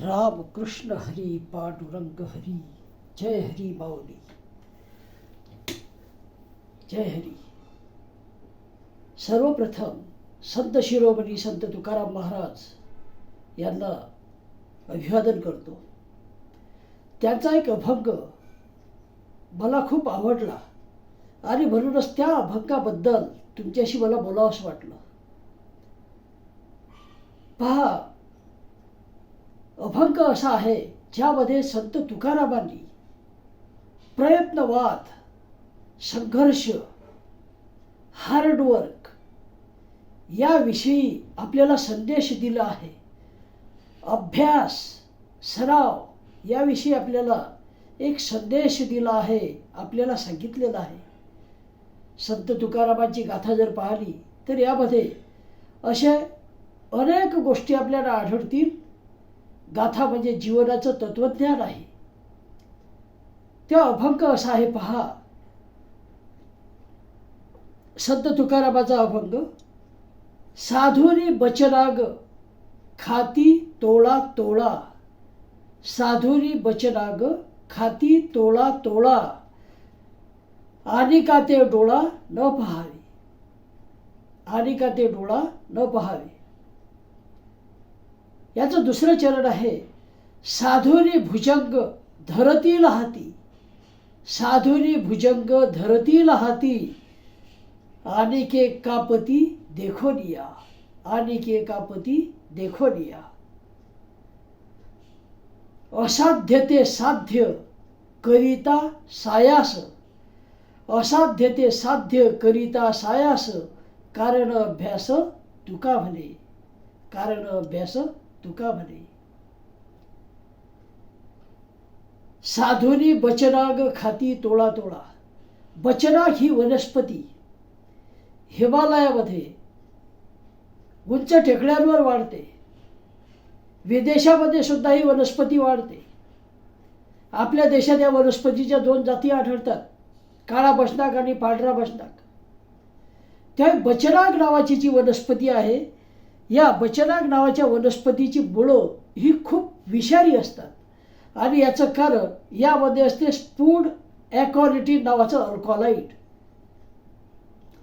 राम कृष्ण हरी पांडुरंग हरी। जय हरी माऊली। जय हरी। सर्वप्रथम संत शिरोमणी संत तुकाराम महाराज यांना अभिवादन करतो. त्यांचा एक अभंग मला खूप आवडला आणि म्हणूनच त्या अभंगाबद्दल तुमच्याशी मला बोलावंसं वाटलं. पहा अभंग असा आहे ज्यामध्ये संत तुकारामांनी प्रयत्नवाद संघर्ष हार्डवर्क याविषयी आपल्याला संदेश दिला आहे. अभ्यास सराव याविषयी आपल्याला एक संदेश दिला आहे आपल्याला सांगितलेला आहे. संत तुकारामांची गाथा जर पाहिली तर यामध्ये अशा अनेक गोष्टी आपल्याला आढळतील. गाथा म्हणजे जीवनाचं तत्वज्ञान आहे. त्या अभंग असा आहे पहा. संत तुकारामाचा अभंग साधुरी बचनाग खाती तोळा तोळा. साधुरी बचनाग खाती तोळा तोळा. आणि का ते डोळा न पहावे. आणि का ते डोळा न पहावे. याचं दुसरं चरण आहे साधुरी भुजंग धरतील हाती साधुरी भुजंग धरतील हाती आणि के कापती देखोनिया आणि के कापती देखोनिया असाध्य ते साध्य करिता सायास. असाध्य ते साध्य करिता सायास कारण अभ्यास तुका म्हणे. कारण अभ्यास तुका म्हणे साधुनी बचनाग खाती तोळा तोळा. बचनाग ही वनस्पती. हिमालयामध्ये उंच टेकड्यांवर वाढते. विदेशामध्ये सुद्धा ही वनस्पती वाढते. आपल्या देशात या वनस्पतीच्या दोन जाती आढळतात. काळा बसनाक आणि पांढरा बसनाक त्या बचनाग नावाची जी वनस्पती आहे या बचनाग नावाच्या वनस्पतीची मुळं ही खूप विषारी असतात. आणि याचं कारण यामध्ये असते स्पूड ॲक्वालिटी नावाचं अल्कॉलाईट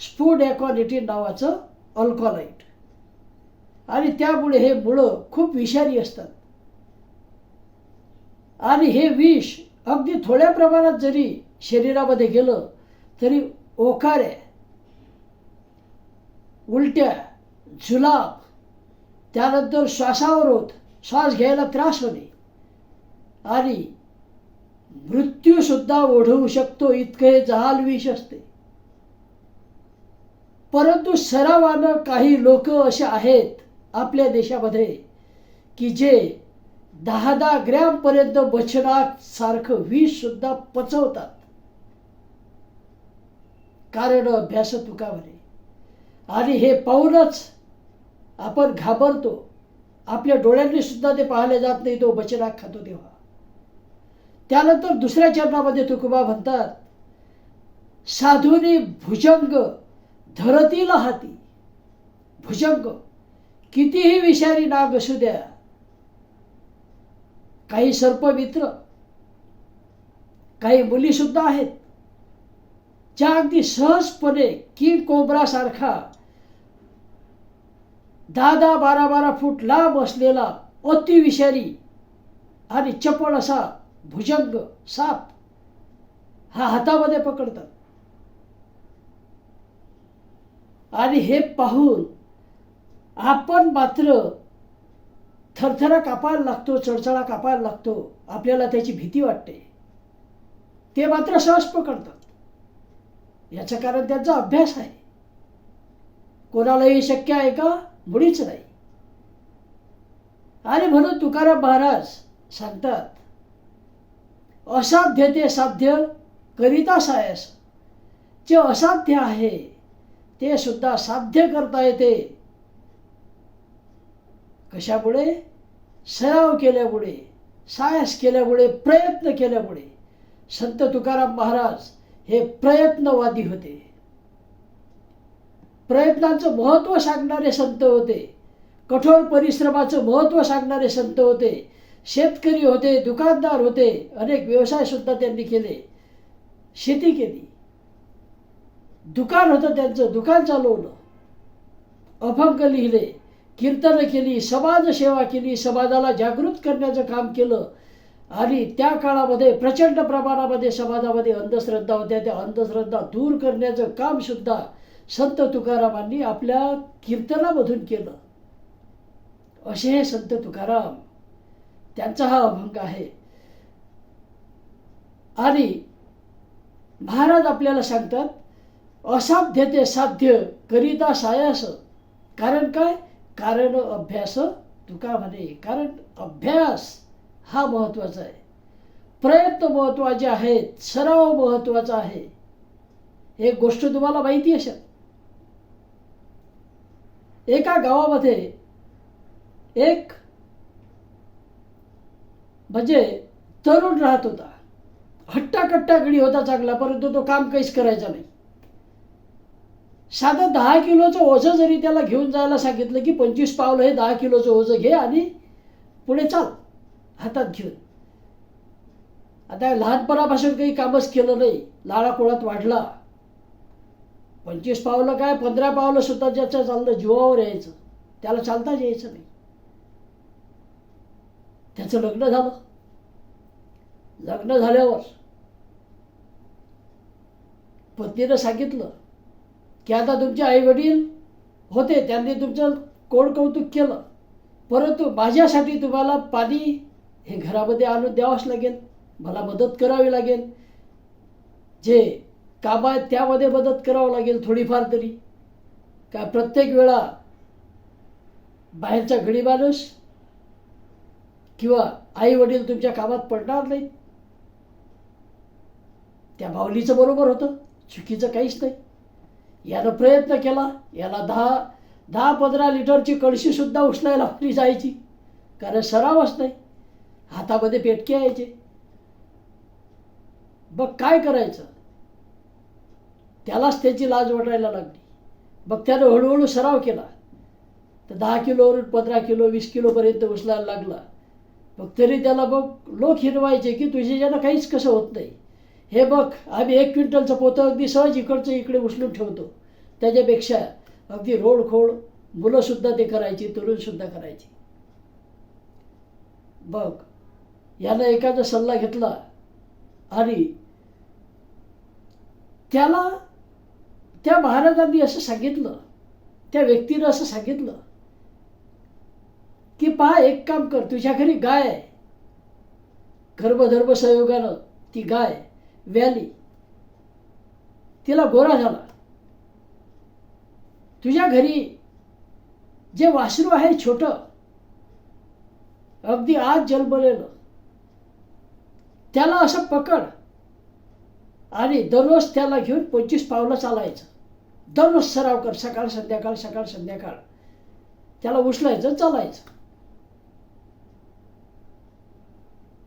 स्पूड ॲक्वालिटी नावाचं अल्कॉलाईट आणि त्यामुळे हे मुळं खूप विषारी असतात. आणि हे विष अगदी थोड्या प्रमाणात जरी शरीरामध्ये गेलं तरी ओकाऱ्या उलट्या जुलाब त्यानंतर श्वासावर होत श्वास घ्यायला त्रास होणे. आणि मृत्यूसुद्धा ओढवू शकतो इतकं हे जहाल विष असते. परंतु सरावानं काही लोक असे आहेत आपल्या देशामध्ये की जे दहा दहा ग्रॅमपर्यंत बछडासारखं सारखं विष सुद्धा पचवतात. कारण अभ्यास तुका म्हणे. आणि हे पाहूनच आपण घाबरतो. आपल्या डोळ्यांनी सुद्धा ते पाहिले जात नाही तो बचडाक खातो तेव्हा. त्यानंतर दुसऱ्या चरणामध्ये तुकोबा म्हणतात साधूनी भुजंग धरतील हाती. भुजंग कितीही विषारी नाग असू द्या. काही सर्पमित्र काही मुली सुद्धा आहेत. ज्या अगदी सहजपणे किंग कोबरासारखा दहा दहा बारा बारा फूट लांब असलेला अति विषारी आणि चपळ असा भुजंग साप हा हातामध्ये पकडतात. आणि हे पाहून आपण मात्र थरथरा कापायला लागतो चढचढा कापायला लागतो आपल्याला त्याची भीती वाटते. ते मात्र सहज पकडतात. याचं कारण त्यांचा अभ्यास आहे. कोणालाही शक्य आहे का? मुळीच नाही. आणि म्हणून तुकाराम महाराज सांगतात असाध्य ते साध्य करिता सायस. जे असाध्य आहे ते सुद्धा साध्य करता येते. कशामुळे सराव केल्यामुळे सायस केल्यामुळे प्रयत्न केल्यामुळे संत तुकाराम महाराज हे प्रयत्नवादी होते. प्रयत्नांचं महत्त्व सांगणारे संत होते. कठोर परिश्रमाचं महत्त्व सांगणारे संत होते. शेतकरी होते दुकानदार होते अनेक व्यवसाय सुद्धा त्यांनी केले. शेती केली. दुकान होतं त्यांचं दुकान चालवलं. अभंग लिहिले कीर्तनं केली समाजसेवा केली समाजाला जागृत करण्याचं काम केलं. आणि त्या काळामध्ये प्रचंड प्रमाणामध्ये समाजामध्ये अंधश्रद्धा होत्या. त्या अंधश्रद्धा दूर करण्याचं कामसुद्धा संत तुकारामांनी आपल्या कीर्तनामधून केलं. असे हे संत तुकाराम त्यांचा हा अभंग आहे. आणि महाराज आपल्याला सांगतात असाध्य ते साध्य करिता सायास कारण काय? कारण अभ्यास तुका म्हणे. कारण अभ्यास हा महत्त्वाचा आहे. प्रयत्न महत्त्वाचे आहेत सराव महत्त्वाचा आहे. एक गोष्ट तुम्हाला माहिती असेल एका गावामध्ये एक म्हणजे तरुण राहत होता. हट्टाकट्टा गडी होता चांगला परंतु तो काम काहीच करायचा नाही. साधं दहा किलोचं ओझं जरी त्याला घेऊन जायला सांगितलं की पंचवीस पावलं हे दहा किलोचं ओझं घे आणि पुढे चाल हातात घेऊन. आता लहानपणापासून काही कामच केलं नाही लाळा कोळात वाढला. पंचवीस पावलं काय पंधरा पावलं सुद्धा ज्याचं चाललं जीवावर यायचं. त्याला चालताच यायचं नाही. त्याचं लग्न झालं. लग्न झाल्यावर पत्नीनं सांगितलं की आता तुमचे आई वडील होते त्यांनी तुमचं कोण कौतुक केलं. परंतु माझ्यासाठी तुम्हाला पाणी हे घरामध्ये आणून द्यावंच लागेल. मला मदत करावी लागेल. जे का आहेत त्यामध्ये मदत करावं लागेल थोडीफार तरी? काय प्रत्येक वेळा बाहेरचा गडी माणूस किंवा आई वडील तुमच्या कामात पडणार नाहीत? त्या माऊलीचं बरोबर होतं चुकीचं काहीच नाही. यानं प्रयत्न केला याला दहा दहा पंधरा लिटरची कळशी सुद्धा उचलायला आपली जायची कारण सरावच नाही. हातामध्ये पेटके यायचे. बघ काय करायचं? त्यालाच त्याची लाज वाटायला लागली. मग त्यानं हळूहळू सराव केला. तर दहा किलोवरून पंधरा किलो वीस किलोपर्यंत उचलायला लागला. मग तरी त्याला बघ लोक हिरवायचे की तुझ्याच्यानं काहीच कसं होत नाही. हे बघ आम्ही एक क्विंटलचं पोतं अगदी सहज इकडचं इकडे उचलून ठेवतो. त्याच्यापेक्षा अगदी रोडखोड मुलंसुद्धा ते करायची तरुणसुद्धा करायची. बघ यानं एखादा सल्ला घेतला आणि त्याला त्या महाराजांनी असं सांगितलं त्या व्यक्तीनं असं सांगितलं की पहा एक काम कर तुझ्या घरी गाय आहे. गर्भधर्म संयोगानं ती गाय व्याली. तिला गोरा झाला. तुझ्या घरी जे वासरू आहे छोटं अगदी आज जन्मलेलं त्याला असं पकड आणि दररोज त्याला घेऊन पंचवीस पावलं चालायचं. दररोज सराव कर सकाळ संध्याकाळ सकाळ संध्याकाळ. त्याला उचलायचं चालायचं.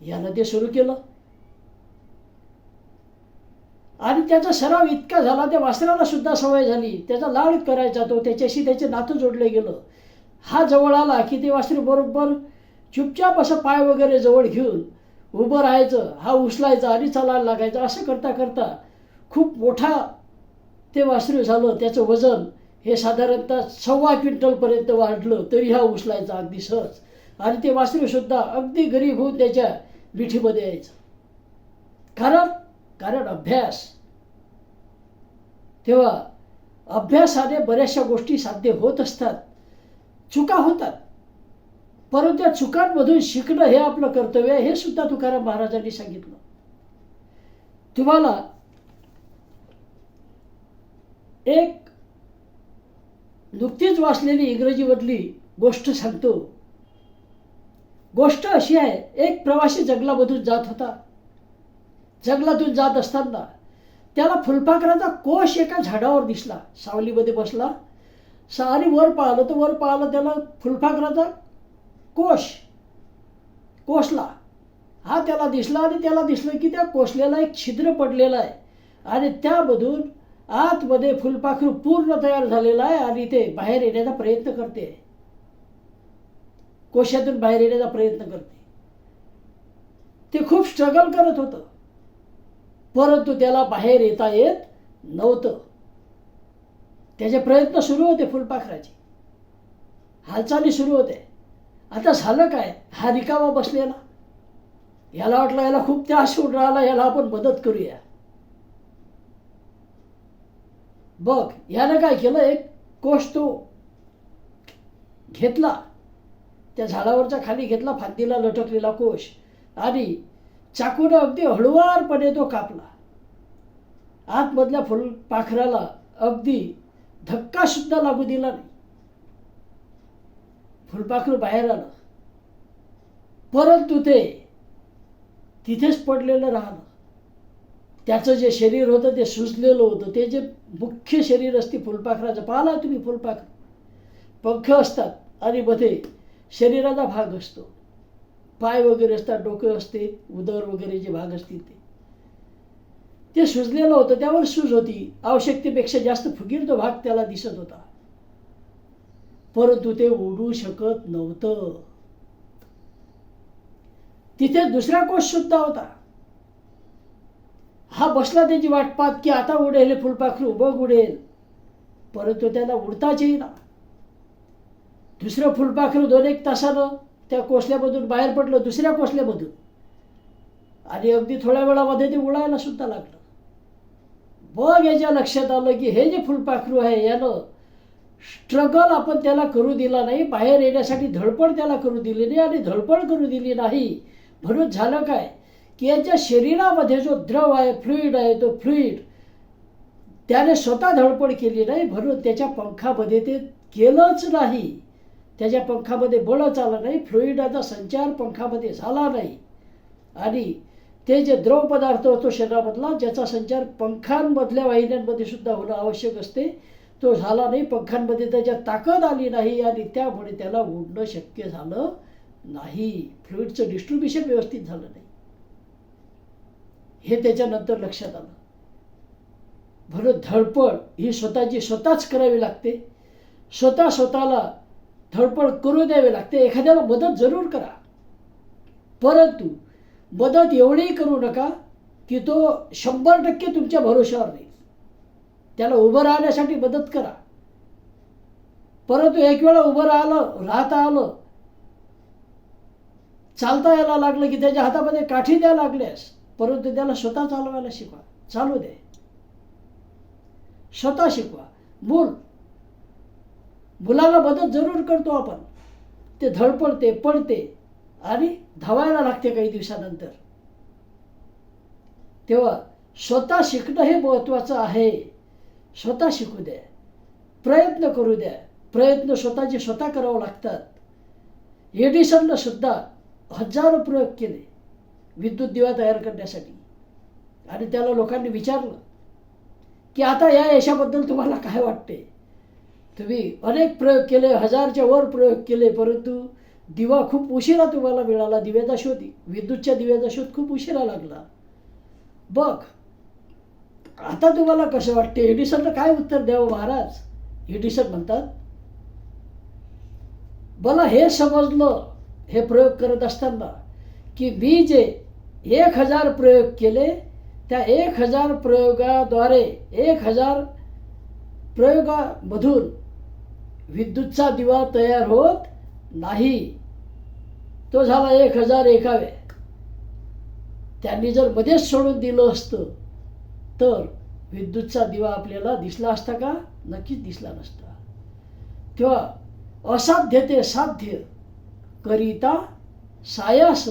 यानं ते सुरू केलं. आणि त्याचा सराव इतका झाला त्या वासराला सुद्धा सवय झाली. त्याचा लाड करायचा तो त्याच्याशी त्याचे नातं जोडलं गेलं. हा जवळ आला की ते वासरे बरोबर चुपचाप असं पाय वगैरे जवळ घेऊन उभं राहायचं हा उचलायचा आणि चालायला लागायचं. असं करता करता खूप मोठा ते वासरू झालं त्याचं वजन हे साधारणतः सव्वा क्विंटलपर्यंत वाढलं तरी हा उचलायचा अगदी सहज. आणि ते वासरूसुद्धा अगदी गरीब होऊन त्याच्या विठीमध्ये यायचं. कारण कारण अभ्यास. तेव्हा अभ्यासाने बऱ्याचशा गोष्टी साध्य होत असतात चुका होतात. परंतु त्या चुकांमधून शिकणं हे आपलं कर्तव्य आहे हे सुद्धा तुकाराम महाराजांनी सांगितलं. तुम्हाला एक नुकतीच वाचलेली इंग्रजीमधली गोष्ट सांगतो. गोष्ट अशी आहे एक प्रवासी जंगलामधून जात होता. जंगलातून जात असताना त्याला फुलपाखराचा कोश एका झाडावर दिसला. सावलीमध्ये बसला. सारी वर पाहिलं तर वर पाहिलं त्याला फुलपाखराचा कोश कोसला. हा त्याला दिसला आणि त्याला दिसलं की त्या कोसलेला एक छिद्र पडलेलं आहे. आणि त्यामधून आतमध्ये फुलपाखरू पूर्ण तयार झालेला आहे आणि ते बाहेर येण्याचा प्रयत्न करते. कोशातून बाहेर येण्याचा प्रयत्न करते. ते खूप स्ट्रगल करत होतं. परंतु त्याला बाहेर येता येत नव्हतं. त्याचे प्रयत्न सुरू होते फुलपाखराचे. हालचाली सुरू होते. आता झालं काय? हा रिकामा बसलेला. याला वाटलं याला खूप त्रास होऊन राहिला याला आपण मदत करूया. बघ यानं काय केलं एक कोष तो घेतला. त्या झाडावरच्या खाली घेतला फांदीला लटकलेला कोश आणि चाकूनं अगदी हळुवारपणे तो कापला. आतमधल्या फुलपाखराला अगदी धक्का सुद्धा लागू दिला नाही. फुलपाखरू बाहेर आलं. परंतु ते तिथेच पडलेलं राहिलं. त्याचं जे शरीर होतं ते सुजलेलं होतं. ते जे मुख्य शरीर असते फुलपाखराचं. पाहला तुम्ही फुलपाखर. पंख असतात आणि मध्ये शरीराचा भाग असतो. पाय वगैरे असतात डोकं असते उदर वगैरे जे भाग असतील ते. ते सुजलेलं होतं त्यावर सूज होती. आवश्यकतेपेक्षा जास्त फुगीर तो भाग त्याला दिसत होता. परंतु ते उडू शकत नव्हतं. तिथे दुसरा कोश सुद्धा होता. हा बसला त्याची वाट पाहत की आता उडेल हे फुलपाखरू बघ उडेल. परंतु त्याला उडताच येईना दुसरं फुलपाखरू दोन एक तासानं त्या कोसल्यामधून बाहेर पडलं दुसऱ्या कोसल्यामधून. आणि अगदी थोड्या वेळामध्ये ते उडायला सुद्धा लागलं. बघ याच्या लक्षात आलं की हे जे फुलपाखरू आहे यानं स्ट्रगल आपण त्याला करू दिला नाही बाहेर येण्यासाठी धडपड त्याला करू दिली नाही आणि धडपड करू दिली नाही. म्हणून झालं काय? की याच्या शरीरामध्ये जो द्रव आहे फ्लुईड आहे तो फ्लुईड त्याने स्वतः धडपड केली नाही म्हणून त्याच्या पंखामध्ये ते केलंच नाही. त्याच्या पंखामध्ये बळच आलं नाही फ्लुईडाचा संचार पंखामध्ये झाला नाही. आणि ते जे द्रव पदार्थ होतो शरीरामधला ज्याचा संचार पंखांमधल्या वाहिन्यांमध्ये सुद्धा होणं आवश्यक असते तो झाला नाही पंखांमध्ये त्याच्या ताकद आली नाही आणि त्यामुळे त्याला उडणं शक्य झालं नाही. फ्लुईडचं डिस्ट्रीब्युशन व्यवस्थित झालं नाही. हे त्याच्यानंतर लक्षात आलं. भरत धडपड ही स्वतःची स्वतःच करावी लागते. स्वतः स्वतःला धडपड करू द्यावी लागते. एखाद्याला मदत जरूर करा. परंतु मदत एवढीही करू नका की तो शंभर टक्के तुमच्या भरोशावर नाही त्याला उभं राहण्यासाठी मदत करा. परंतु एक वेळा उभं राहिलं राहता आलं. चालता यायला लागलं की त्याच्या हातामध्ये काठी द्या लागल्यास परंतु त्याला स्वतः चालवायला शिकवा. चालू दे. स्वतः शिकवा. मूल. मुलाला मदत जरूर करतो आपण. ते धडपडते पडते आणि धावायला लागते काही दिवसानंतर. तेव्हा स्वतः शिकणं हे महत्त्वाचं आहे. स्वतः शिकू द्या. प्रयत्न करू द्या. प्रयत्न स्वतःचे स्वतः करावं लागतात. एडिसननं सुद्धा हजारो प्रयोग केले. विद्युत दिवा तयार करण्यासाठी. आणि त्याला लोकांनी विचारलं की आता या यशाबद्दल तुम्हाला काय वाटते? तुम्ही अनेक प्रयोग केले हजारच्या वर प्रयोग केले परंतु दिवा खूप उशिरा तुम्हाला मिळाला दिव्याचा शोध विद्युतच्या दिव्याचा शोध खूप उशिरा लागला. बघ आता तुम्हाला कसं वाटते? एडिसनला काय उत्तर द्यावं महाराज? एडिसन म्हणतात मला हे समजलं हे प्रयोग करत असताना की मी जे एक हजार प्रयोग केले त्या एक हजार प्रयोगाद्वारे एक हजार प्रयोगामधून विद्युतचा दिवा तयार होत नाही. तो झाला एक हजार एकावे. त्यांनी जर मध्येच सोडून दिलं असतं तर विद्युतचा दिवा आपल्याला दिसला असता का? नक्कीच दिसला नसता. तेव्हा असाध्य ते साध्य करिता सायास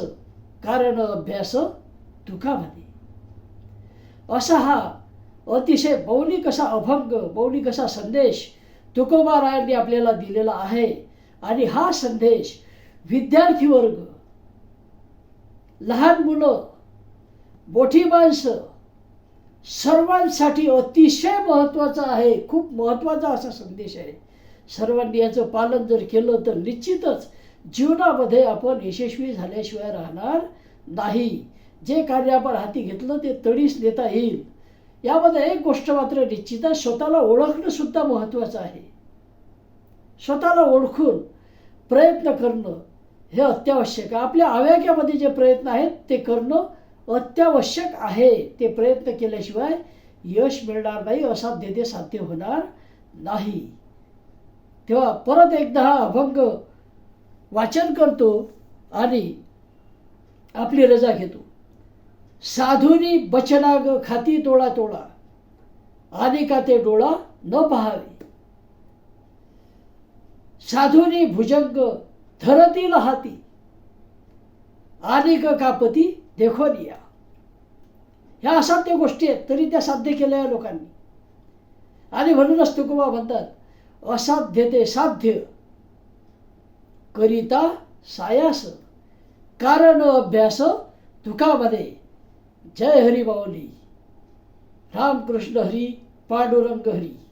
कारण अभ्यास दुखामध्ये असा हा अतिशय बौलिक असा अभंग बौलिक असा संदेश तुकोबा रायांनी आपल्याला दिलेला आहे. आणि हा संदेश विद्यार्थी वर्ग लहान मुलं मोठी माणसं सर्वांसाठी अतिशय महत्त्वाचा आहे. खूप महत्त्वाचा असा संदेश आहे. सर्वांनी याचं पालन जर केलं तर निश्चितच जीवनामध्ये आपण यशस्वी झाल्याशिवाय राहणार नाही. जे कार्य आपण हाती घेतलं ते तडीस नेता येईल. यामध्ये एक गोष्ट मात्र निश्चित आहे स्वतःला ओळखणं सुद्धा महत्त्वाचं आहे. स्वतःला ओळखून प्रयत्न करणं हे अत्यावश्यक आहे. आपल्या आव्याक्यामध्ये जे प्रयत्न आहेत ते करणं अत्यावश्यक आहे. ते प्रयत्न केल्याशिवाय यश मिळणार नाही असाध्य ते साध्य होणार नाही. तेव्हा परत एकदा हा अभंग वाचन करतो आणि आपली रजा घेतो. साधूनी बचनाग खाती तोळा तोळा आणि का ते डोळा न पहावे. साधूनी भुजंग धरतील हाती आणि कापती देखोन या. ह्या असाध्य गोष्टी आहेत तरी त्या साध्य केल्या या लोकांनी. आणि म्हणूनच तुकोबा म्हणतात असाध्य ते साध्य. करिता सायास कारण अभ्यास तुकामध्ये. जय हरी बावली रामकृष्ण हरी पांडुरंग हरी.